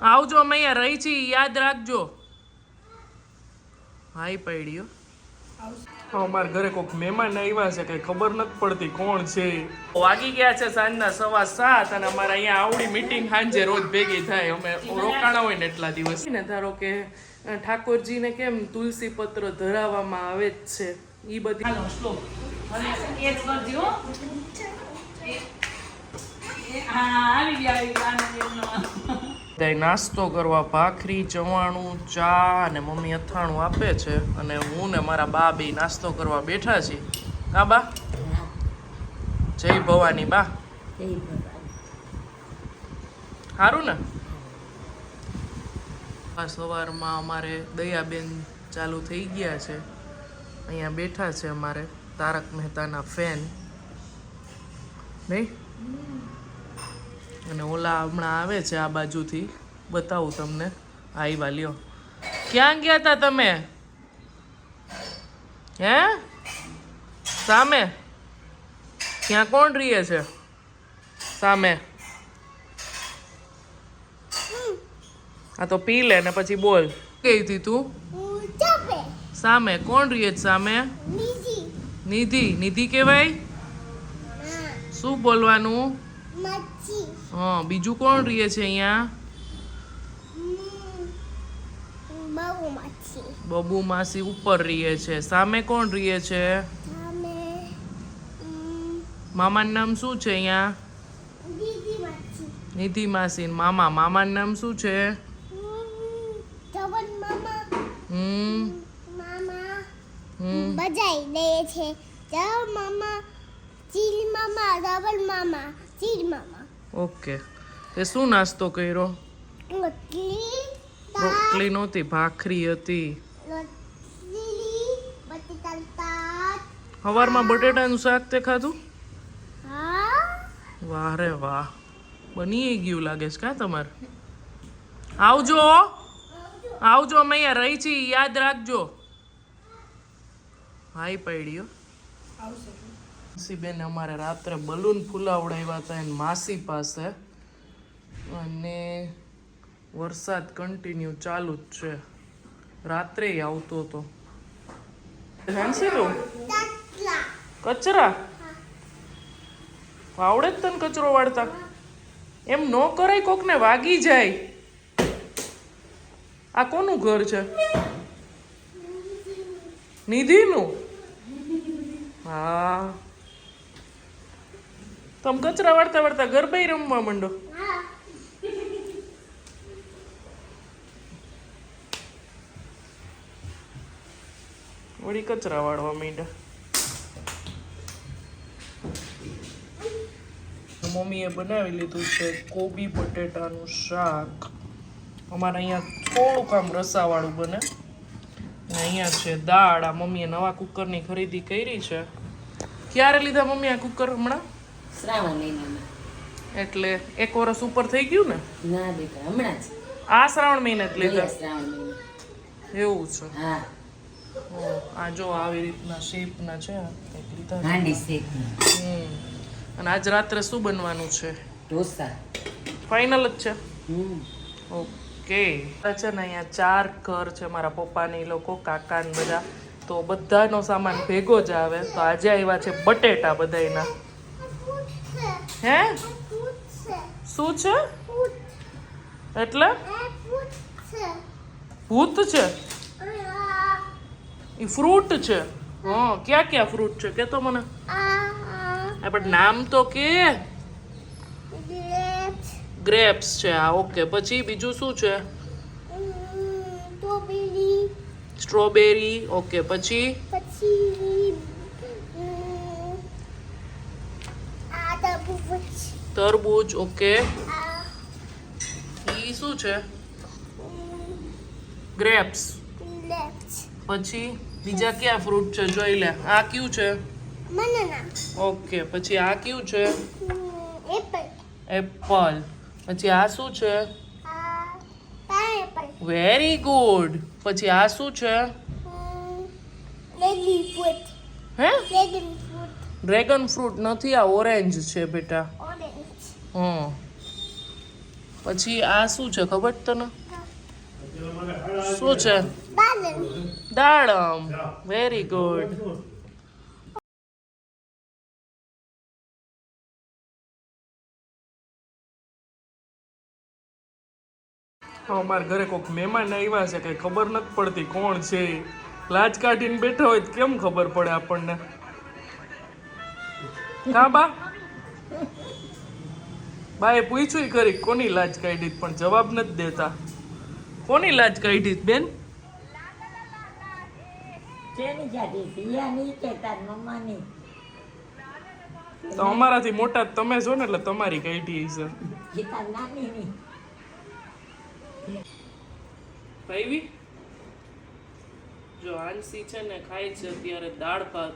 આવજો અમે અહીંયા રહી છી યાદ રાખજો. હાઈ પડ્યો. અમારા ઘરે કોઈક મહેમાન આવ્યા છે કઈ ખબર નથી પડતી કોણ છે. વાગી ગયા છે સાંજના સવા સાત અને અમારે અહીંયા આવડી મીટિંગ સાંજે રોજ ભેગી થાય. અમે રોકાણા હોય ને એટલા દિવસ. ને ધારો કે ઠાકોરજીને કેમ તુલસી પત્ર ધરાવવામાં આવે જ છે. ઈ બધી શ્લોક એ આવી ગયા બધાય નાસ્તો કરવા ભાખરી ચવાણું ચા અને મમ્મી અથાણું આપે છે અને હું ને મારા બા બે નાસ્તો કરવા બેઠા છીએ. હા બા? જય ભવાની બા. સારું ને? આ સવારમાં અમારે દયાબેન ચાલુ થઈ ગયા છે. અહીંયા બેઠા છે અમારે તારક મહેતાના ફેન. નહીં? અને ઓલા હમણાં આવે છે આ બાજુથી. બતાવું તમને. આવ્યા લ્યો ક્યાં ગયા હતા તમે? હે? સામે? ત્યાં કોણ રીએ છે? સામે? આ તો પી લે ને પછી બોલ. કઈ હતી તું? સામે. કોણ રીએ છે સામે? નિધિ. નિધિ. કહેવાય? શું બોલવાનું? હા બીજું કોણ રીએ છે અહીંયા? બબુ માસી ઉપર રીએ છે. સામે કોણ રીએ છે? મામાનું નામ શું છે અહીંયા? નિધિ માસી. મામા મામાનું નામ શું છે? હમ હમ. બજાઈ દે છે. મામા ચીલ મામા ડબલ મામા. ચીલ મામા ઓકે તે શું નાસ્તો કર્યો રોટલી રોટલી નહોતી ભાખરી હતી રોટલી બટેટાનું શાક સવારમાં બટેટાનું શાક તે ખાધું હા વાહ રે વાહ બની ગયું લાગે છે કા તમારે આવજો આવજો અમે અહીંયા રહી છીએ યાદ રાખજો હાઈ પડ્યો બેન અમારે રાત્રે બલૂન ફુલાવડાવ્યા હતા એની માસી પાસે. અને વરસાદ કન્ટિન્યુ ચાલુ જ છે. રાત્રે આવતો હતો. હેન્સીલું કચરા? આવડે જ તને કચરો વાળતા. એમ ન કરાય કોકને વાગી જાય. આ કોનું ઘર છે? નિધિનું? હા. તમે કચરા વાળતા વાળતા ગરબાઈ રમવા માંડો વળી કચરા વાળવા માંડ્યા મમ્મીએ બનાવી લીધું છે કોબી બટેટાનું શાક અમારે અહીંયા થોડુંક આમ રસાવાળું બને અને અહીંયા છે દાળ આ મમ્મીએ નવા કુકરની ખરીદી કરી છે ક્યારે લીધા મમ્મી આ કુકર હમણાં શ્રાવણ મહિનામાં. એટલે એક વર્ષ ઉપર થઈ ગયું ને? ના બેટા હમણાં જ. આ શ્રાવણ મહિના જ લીધા? શ્રાવણ મહિના. એવું છે? હા. આ જો આવી રીતના શેપના છે એક લીધા હાંડી શેપ અને આજ રાત્રે શું બનવાનું છે? ઢોસા. ફાઇનલ જ છે? હમ. ઓકે. છે ને અહીંયા ચાર ઘર છે મારા પપ્પાને લોકો કાકા ને બધા. તો બધાનો સામાન ભેગો જ આવે. તો આજે આવ્યા છે બટેટા બધાયના. હે? શું છે? એટલે? ભૂત છે? એ ફ્રૂટ છે. હા ક્યાં ક્યાં ફ્રૂટ છે? કે તો મને પણ નામ તો કે ગ્રેપ્સ છે. આ ઓકે. પછી બીજું શું છે? સ્ટ્રોબેરી. ઓકે પછી? પછી આ તરબૂચ તરબૂચ ઓકે. આ ઈ શું છે? ગ્રેપ્સ લેફ્ટ પછી બીજા કયા ફ્રૂટ છે? જોઈ લે. આ કયું છે? બનાના ઓકે પછી આ કયું છે? એપલ. એપલ પછી આ શું છે? આ પાઇનેપલ વેરી ગુડ પછી આ શું છે? રેડી ફ્રૂટ હે? રેડી ફ્રૂટ ડ્રેગન ફ્રૂટ નથી આ ઓરેન્જ છે બેટા. હમ. પછી આ શું છે ખબર તને? શું છે? દાડમ. વેરી ગુડ અમારા ઘરે કોઈક મહેમાન આવ્યા છે કઈ ખબર નથી પડતી કોણ છે. લાજ કાઢીને બેઠા હોય કેમ ખબર પડે આપણને? કા બા બાએ પૂછ્યું કરી કોની લાજ કાઢી? પણ જવાબ નથી દેતા. કોની લાજ કાઢી બેન? તો અમારાથી મોટા તમે છો ને એટલે તમારી કાઢી છે. ભાઈવી? ભાઈ જો આંસી છે ને ખાય છે અત્યારે દાળ ભાત.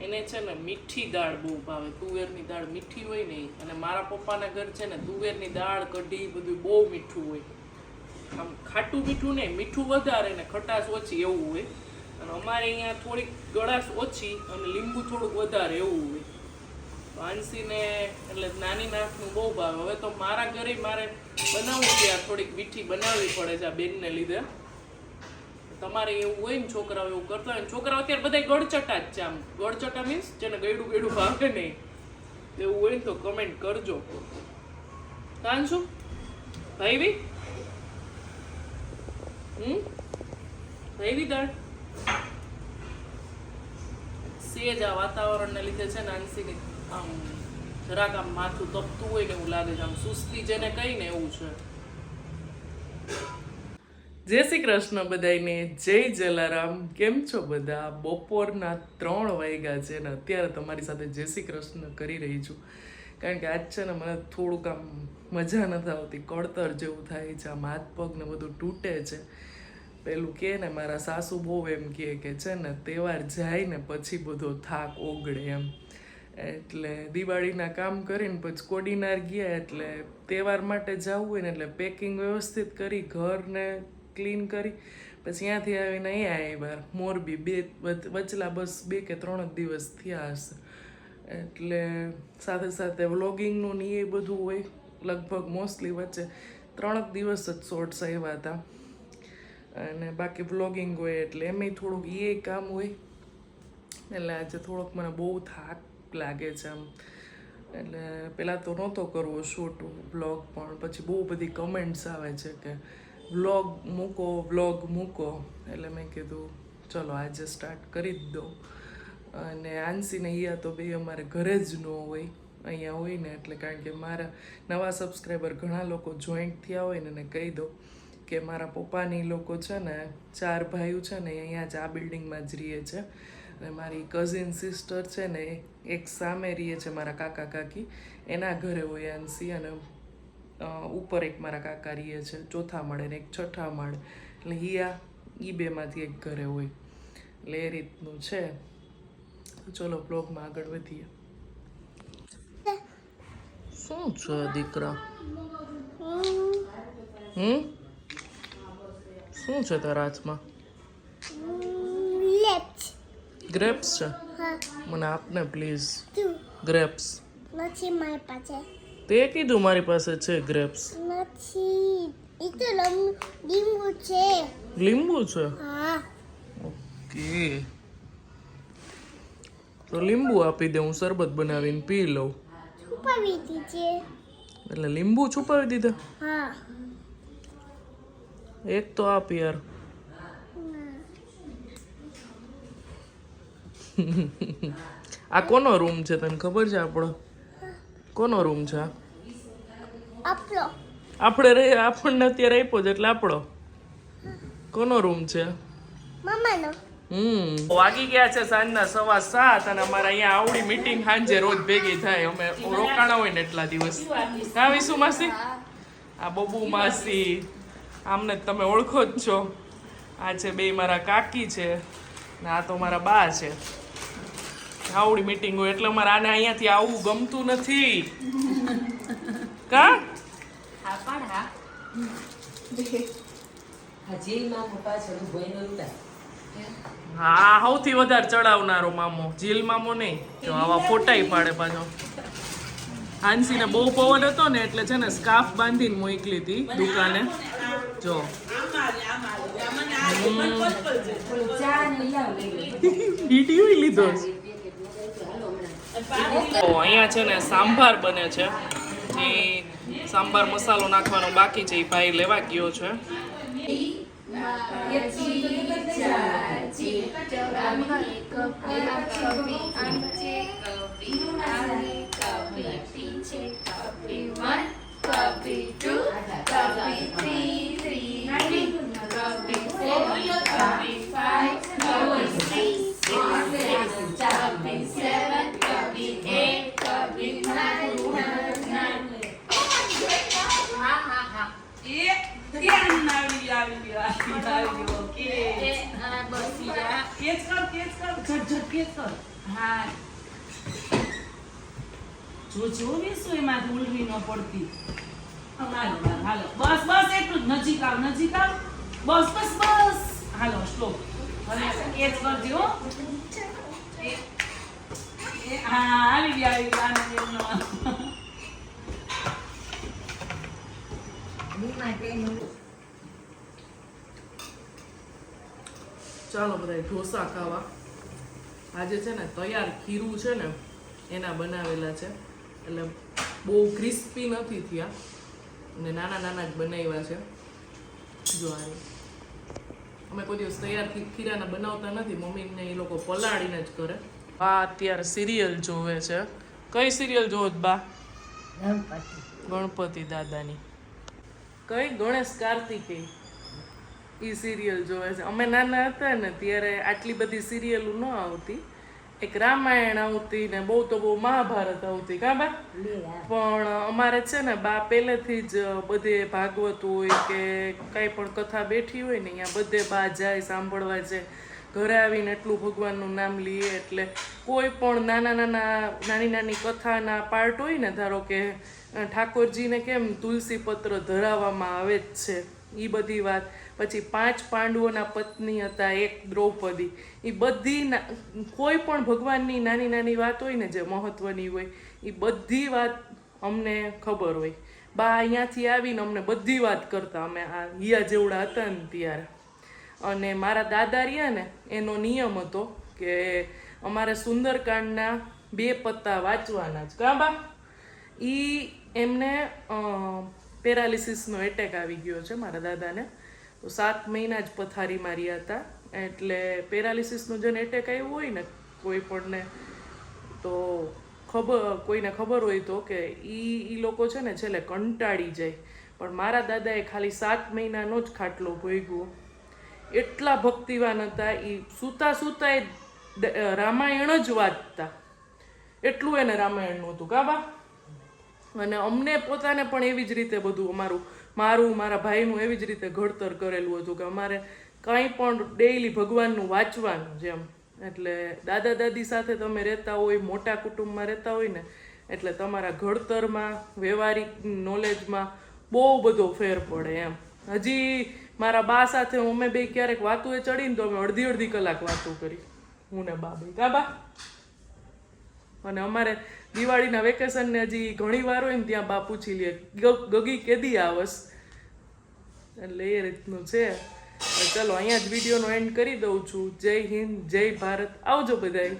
એને છે ને મીઠી દાળ બહુ ભાવે. તુવેરની દાળ મીઠી હોય ને, અને મારા પપ્પાના ઘર છે ને તુવેરની દાળ, કઢી બધું બહુ મીઠું હોય. આમ ખાટું મીઠું નહીં, મીઠું વધારે ને ખટાશ ઓછી એવું હોય. અને અમારે અહીંયા થોડીક ગળાશ ઓછી અને લીંબુ થોડુંક વધારે એવું હોય. વાંસીને એટલે નાની નાખનું બહુ ભાવે. હવે તો મારા ઘરે મારે બનાવવું ત્યાં થોડીક મીઠી બનાવવી પડે છે આ બેનને લીધે. તમારે એવું હોય ને છોકરાઓ એવું કરતા હોય છોકરાઓ અત્યારે બધા ગળચટા જ છે આમ. ગળચટા મીન્સ જેને ગયડું ગયડું ભાવે નહીં. એવું હોય ને તો કમેન્ટ કરજો. તાન શું ભાઈ બી હમ? ભાઈ બી દાળ સેજ આ વાતાવરણને લીધે છે ને આંશી આમ જરાક આમ માથું તપતું હોય ને એવું લાગે છે. આમ સુસ્તી જેને કહીને એવું છે. જય શ્રી કૃષ્ણ બધાને જય જલારામ. કેમ છો બધા? બપોરના ત્રણ વાગ્યા છે ને અત્યારે તમારી સાથે જય શ્રી કૃષ્ણ કરી રહી છું. કારણ કે આજ છે ને મને થોડુંક આમ મજા નથી આવતી. કળતર જેવું થાય છે, આમ હાથ પગ ને બધું તૂટે છે. પેલું કે ને મારા સાસુ બહુ એમ કહે કે છે ને, તહેવાર જાય ને પછી બધો થાક ઓગળે એમ. એટલે દિવાળીના કામ કરીને પછી કોડીનાર ગયા એટલે તહેવાર માટે જવું હોય ને એટલે પેકિંગ વ્યવસ્થિત કરી ઘરને ક્લીન કરી, પછી ત્યાંથી આવીને અહીંયા આવ્યા. મોરબી બે વચલા બસ બે કે ત્રણ જ દિવસ થયા હશે. એટલે સાથે સાથે વ્લોગિંગનું ને એ બધું હોય, લગભગ મોસ્ટલી વચ્ચે ત્રણ જ દિવસ જ શોર્ટ્સ આવ્યા હતા. અને બાકી વ્લોગિંગ હોય એટલે એમાંય થોડુંક એ કામ હોય. એટલે આજે થોડોક મને બહુ થાક લાગે છે આમ. એટલે પહેલાં તો નહોતો કરવો શૂટ વ્લોગ પણ પછી બહુ બધી કમેન્ટ્સ આવે છે કે વ્લોગ મૂકો વ્લોગ મૂકો, એટલે મેં કીધું, ચલો, આજે સ્ટાર્ટ કરી જ દો અને આંસીને અહીંયા તો બે અમારે ઘરે જ ન હોય, અહીંયા હોય ને, એટલે કારણ કે મારા નવા સબસ્ક્રાઈબર ઘણા લોકો જોઈન્ટ થયા હોય ને, એને કહી દો કે મારા પપ્પાની લોકો છે ને, ચાર ભાઈઓ છે ને અહીંયા જ આ બિલ્ડિંગમાં જ રહે છે. અને મારી કઝિન સિસ્ટર છે ને, એક સામે રહે છે મારા કાકા કાકી, એના ઘરે હોય એનસી અને ઉપર એક મારા કાકા રહીએ છે ચોથા માળે ને એક છઠ્ઠા માળે. એટલે હિયા એ બેમાંથી એક ઘરે હોય. એટલે એ રીતનું છે. ચલો બ્લોગમાં આગળ વધીએ. શું છે દીકરા? હમ? શું છે તારા હાથમાં? ગ્રેપ્સ છે? મને આપને પ્લીઝ ગ્રેપ્સ નથી મારી પાસે તે કીધું મારી પાસે છે ગ્રેપ્સ નથી. એ તો લીંબુ છે. લીંબુ છે? હા. ઓકે. તો લીંબુ આપી દે હું શરબત બનાવીને પી લઉં. છુપાવી દીધી એટલે લીંબુ છુપાવી દીધા? હા. એક તો આપ યાર. આ કોનો રૂમ છે તને ખબર છે આપણો? કોનો રૂમ છે? આપણો. આપણે રે આપણને અત્યારે આપ્યો છે એટલે આપણો. કોનો રૂમ છે? મમ્માનો હમ. વાગી ગયા છે સાંજના સવા સાત અને અમારે અહીંયા આવડી મીટિંગ સાંજે રોજ ભેગી થાય. અમે રોકાણા હોય ને એટલા દિવસ. હા વિશુ માસી? આ બબુ માસી. આમને તમે ઓળખો જ છો. આ છે બે મારા કાકી છે ને આ તો મારા બા છે. આવડી મીટિંગ હોય એટલે મારે આને અહીંયાથી આવવું ગમતું નથી. કા? હા સૌથી વધારે ચડાવનારો મામો. જીલ મામો નહીં જો આવા ફોટાઈ પાડે પાછો. હાંસીને બહુ પવન હતો ને એટલે છે ને સ્કાફ બાંધીને મોકલી હતી દુકાને. જો. વીડિયો લીધો છે. અહીંયા છે ને સાંભાર બને છે. એ સાંભાર મસાલો નાખવાનો બાકી છે એ ભાઈ લેવા ગયો છે. એ કર, કેચ કર. હા. જો જો બેસો એમાં ઉલવી ન પડતી હાલો હાલો બસ બસ એટલું જ નજીક આવ નજીક આવ બસ બસ બસ હાલો સ્ટોપ હવે કરજો. એ- એ, હા આવી ગયા આવી ગયા આનંદ એમનો. ચાલો બધા ઢોસા ખાવા આજે છે ને તૈયાર ખીરું છે ને એના બનાવેલા છે. એટલે બહુ ક્રિસ્પી નથી થયા. અને નાના નાના જ બનાવ્યા છે. જો અમે કોઈ દિવસ તૈયાર ખીરાના બનાવતા નથી. મમ્મીને એ લોકો પલાળીને જ કરે. બા અત્યારે સિરિયલ જોવે છે. કઈ સિરિયલ જોવો બા? ગણપતિ દાદાની. કઈ? ગણેશ કાર્તિકેય. ઈ સિરિયલ જોવે છે. અમે નાના હતા ને ત્યારે આટલી બધી સિરિયલો ન આવતી. એક રામાયણ આવતી ને બહુ તો બહુ મહાભારત આવતી કા બા? પણ અમારે છે ને બા પહેલેથી જ બધે ભાગવત હોય કે કાંઈ પણ કથા બેઠી હોય ને અહીંયા બધે બા જાય સાંભળવા જાય. ઘરે આવીને એટલું ભગવાનનું નામ લઈએ એટલે કોઈ પણ નાના નાના નાની નાની કથાના પાર્ટ હોય ને ધારો કે ઠાકોરજીને કેમ તુલસી પત્ર ધરાવવામાં આવે જ છે. એ બધી વાત પછી પાંચ પાંડવોના પત્ની હતા, એક દ્રૌપદી. એ બધી કોઈ પણ ભગવાનની નાની નાની વાત હોય ને જે મહત્વની હોય એ બધી વાત અમને ખબર હોય. બા અહીંયાથી આવીને અમને બધી વાત કરતા. અમે આ હિયા જેવડા હતા ને ત્યારે. અને મારા દાદા રહ્યા ને, એનો નિયમ હતો કે અમારે સુંદરકાંડના બે પત્તા વાંચવાના જ. કાં બા? એ એમને પેરાલિસિસનો એટેક આવી ગયો છે મારા દાદાને. તો સાત મહિના જ પથારી માર્યા હતા. એટલે પેરાલિસિસનો જેને એટેક આવ્યો હોય ને, કોઈ પણને, તો ખબર, કોઈને ખબર હોય તો કે એ ઈ લોકો છે ને છેલ્લે કંટાળી જાય. પણ મારા દાદાએ ખાલી સાત મહિનાનો જ ખાટલો ભોગ્યો. એટલા ભક્તિવાન હતા એ સૂતા સૂતા એ રામાયણ જ વાંચતા. એટલું એને રામાયણનું હતું કાબા અને અમને પોતાને પણ એવી જ રીતે બધું અમારું મારું, મારા ભાઈનું એવી જ રીતે ઘડતર કરેલું હતું કે અમારે કંઈ પણ ડેઈલી ભગવાનનું વાંચવાનું જેમ. એટલે દાદા દાદી સાથે તમે રહેતા હોય, મોટા કુટુંબમાં રહેતા હોય ને, એટલે તમારા ઘડતરમાં, વ્યવહારિક નોલેજમાં બહુ બધો ફેર પડે એમ. હજી મારા બા સાથે અમે બે ક્યારેક વાતું એ ચડીને તો અમે અડધી અડધી કલાક વાતું કરી. હું ને બા બે. કા બા? અને અમારે દિવાળીના વેકેશનને હજી ઘણી વાર હોય ને ત્યાં બાપુ લે ગગી કેદી આવસ. એટલે એ રીતનું છે. ચલો, અહીંયા જ વિડીયોનો એન્ડ કરી દઉં છું. જય હિન્દ, જય ભારત. આવજો બધાય.